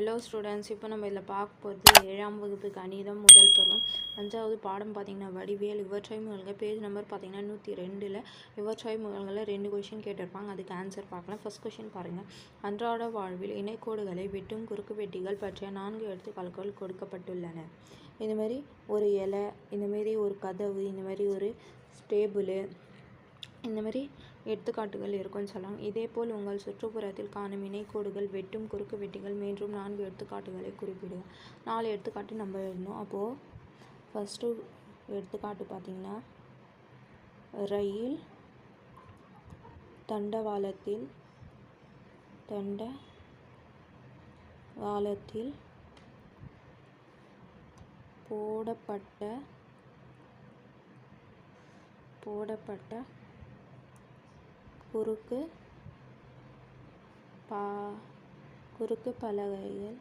Hello students இப்போ நம்ம இதில் பார்க்க போகிறது ஏழாம் வகுப்பு கணிதம் முதல் பருவம். அஞ்சாவது பாடம் பார்த்தீங்கன்னா வடிவியல் இவற்றாய் முகல்கள் பேஜ் நம்பர் பார்த்தீங்கன்னா நூற்றி ரெண்டில் இவற்றாய் முகல்களில் ரெண்டு கொஷின் கேட்டிருப்பாங்க. அதுக்கு ஆன்சர் பார்க்கலாம். ஃபஸ்ட் கொஷின் பாருங்கள் அன்றாட வாழ்வில் இணைக்கோடுகளை வெட்டும் குறுக்கு வெட்டிகள் பற்றிய நான்கு எடுத்துக்காட்டுகள் கொடுக்கப்பட்டுள்ளன. இந்தமாரி ஒரு இலை இந்தமாரி ஒரு கதவு இந்தமாரி ஒரு ஸ்டேபிளு இந்த மாதிரி எடுத்துக்காட்டுகள் இருக்கும்னு சொல்லலாம். இதேபோல் உங்கள் சுற்றுப்புறத்தில் காணும் இணைக்கோடுகள் வெட்டும் குறுக்கு வெட்டிகள் மீண்டும் நான்கு எடுத்துக்காட்டுகளை குறிப்பிடுங்க நாலு எடுத்துக்காட்டு நம்ம எழுதணும். அப்போது ஃபஸ்ட்டு எடுத்துக்காட்டு பார்த்திங்கன்னா ரயில் தண்டவாளத்தில் தண்ட வாளத்தில் போடப்பட்ட போடப்பட்ட குறுக்கு பா குறுக்கு பலகைகள்.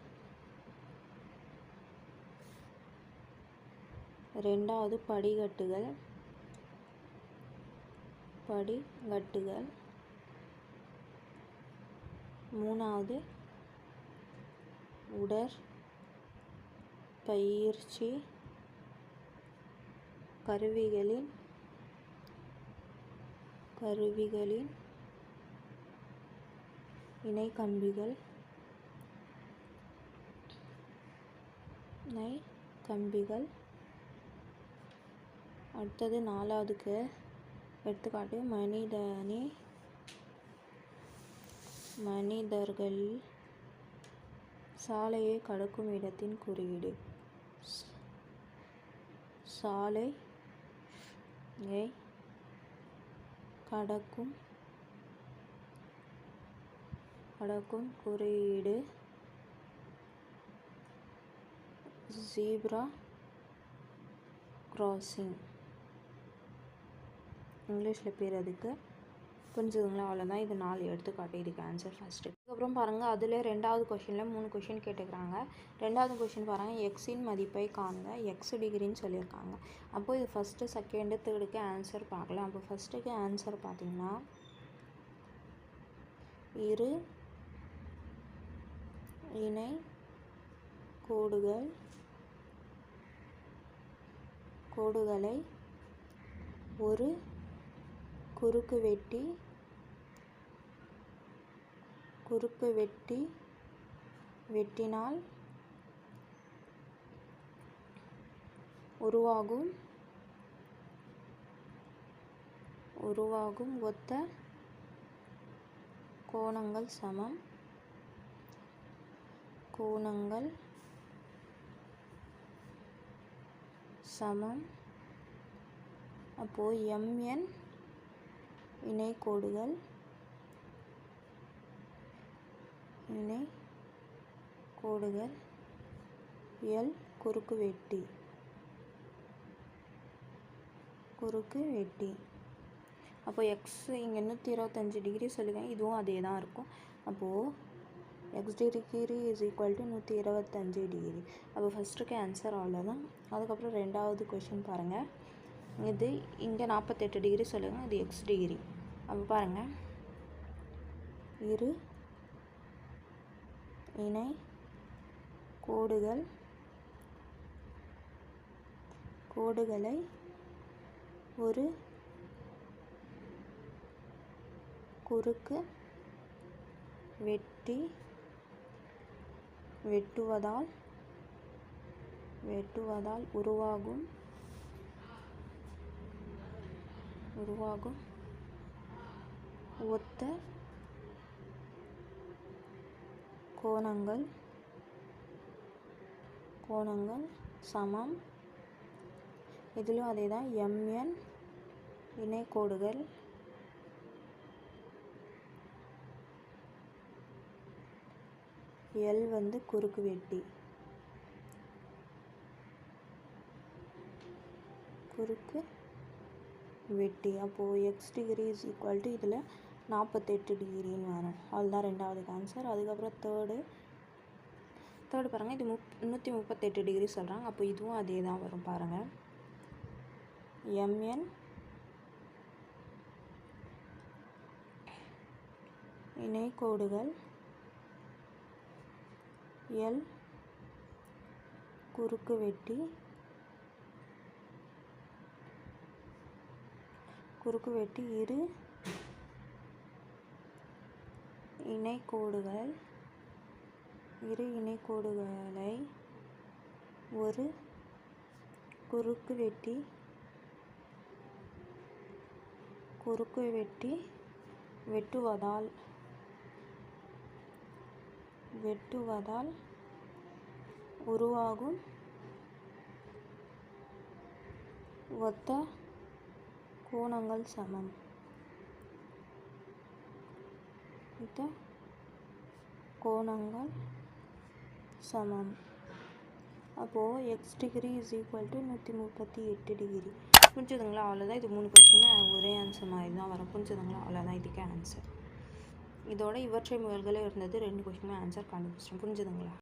ரெண்டாவது படிகட்டுகள். படிகட்டுகள். மூணாவது உடற் பயிற்சி. கருவிகளின் இணை இணைக்கம்பிகள் இணை கம்பிகள் அடுத்தது நாலாவதுக்கு எடுத்துக்காட்டு மனிதனே மனிதர்கள் சாலையை கடக்கும் இடத்தின் குறியீடு. சாலை கடக்கும் அடக்கும் குறியீடு ஜீப்ரா கிராசிங். இங்கிலீஷில் பேர் அதுக்கு புரிஞ்சுதுங்களா? அவ்வளோதான் இது நாலு எடுத்து காட்டியிருக்கு ஆன்சர் ஃபஸ்ட்டு அதுக்கப்புறம் பாருங்கள் அதில் ரெண்டாவது கொஷினில் மூணு கொஷின் கேட்டுக்கிறாங்க. ரெண்டாவது கொஷின் பாருங்கள் எக்ஸின் மதிப்பை காணுங்க எக்ஸ் டிகிரின்னு சொல்லியிருக்காங்க. அப்போது இது ஃபஸ்ட்டு செகண்டு தேர்டுக்கு ஆன்சர் பார்க்கலாம். அப்போ ஃபஸ்ட்டுக்கு ஆன்சர் பார்த்திங்கன்னா இரு இணை கோடுகள் கோடுகளை ஒரு குறுக்கு வெட்டி குறுக்கு வெட்டி வெட்டினால் உருவாகும் உருவாகும் ஒத்த கோணங்கள் சமம். கோணங்கள் சமம். அப்போது எம்என் இணைக்கோடுகள் இணை கோடுகள் எல் குறுக்கு வெட்டி குறுக்கு வெட்டி அப்போ எக்ஸ் இங்கே நூற்றி இருபத்தஞ்சி டிகிரி சொல்லுவேன் இதுவும் அதே தான் இருக்கும். அப்போது X degree is equal to நூற்றி இருபத்தஞ்சி டிகிரி அப்போ ஃபஸ்ட்டுக்கு ஆன்சர் அவ்வளோதான் அதுக்கப்புறம் ரெண்டாவது கொஷின் பாருங்கள் இது இங்கே நாற்பத்தெட்டு டிகிரி சொல்லுங்கள் இது எக்ஸ் டிகிரி அப்போ பாருங்கள் இரு இணை கோடுகள் கோடுகளை ஒரு குறுக்கு வெட்டி வெட்டுவதால் வெட்டுவதால் உருவாகும் உருவாகும் ஒத்த கோணங்கள் கோணங்கள் சமம். இதிலும் அதே தான் எம்என் இணைக்கோடுகள் எல் வந்து குறுக்கு வெட்டி. குறுக்கு வெட்டி. அப்போது X degree is equal to இதில் நாற்பத்தெட்டு டிகிரின்னு வரும். அதுதான் ரெண்டாவது ஆன்சர் அதுக்கப்புறம் தேர்டு தேர்டு பாருங்கள் இது முப் நூற்றி முப்பத்தெட்டு டிகிரி சொல்கிறாங்க அப்போ இதுவும் அதே தான் வரும் பாருங்கள் எம்என் இணைக்கோடுகள் எல். குறுக்கு வெட்டி. குறுக்கு வெட்டி இரு. இணைக்கோடுகள் இரு இணைக்கோடுகளை ஒரு குறுக்கு வெட்டி. குறுக்கு வெட்டி வெட்டுவதால் வெட்டுவதால் உருவாகும் ஒத்த கோணங்கள் சமம். ஒத்த கோணங்கள் சமம். அப்போது X degree is equal to நூற்றி முப்பத்தி எட்டு டிகிரி புரிஞ்சுதுங்களா? அவ்வளோதான் இது மூணு கொஸ்டினுமே ஒரே ஆன்சர் மாதிரி தான் வரும். புரிஞ்சுதுங்களா? அவ்வளோதான் இதுக்கே ஆன்சர் இதோட இவற்றை முயல்களே இருந்தது. ரெண்டு கொஸ்டினும் ஆன்சர் கண்டுபிடிச்சிட்டோம். புரிஞ்சுதுங்களா?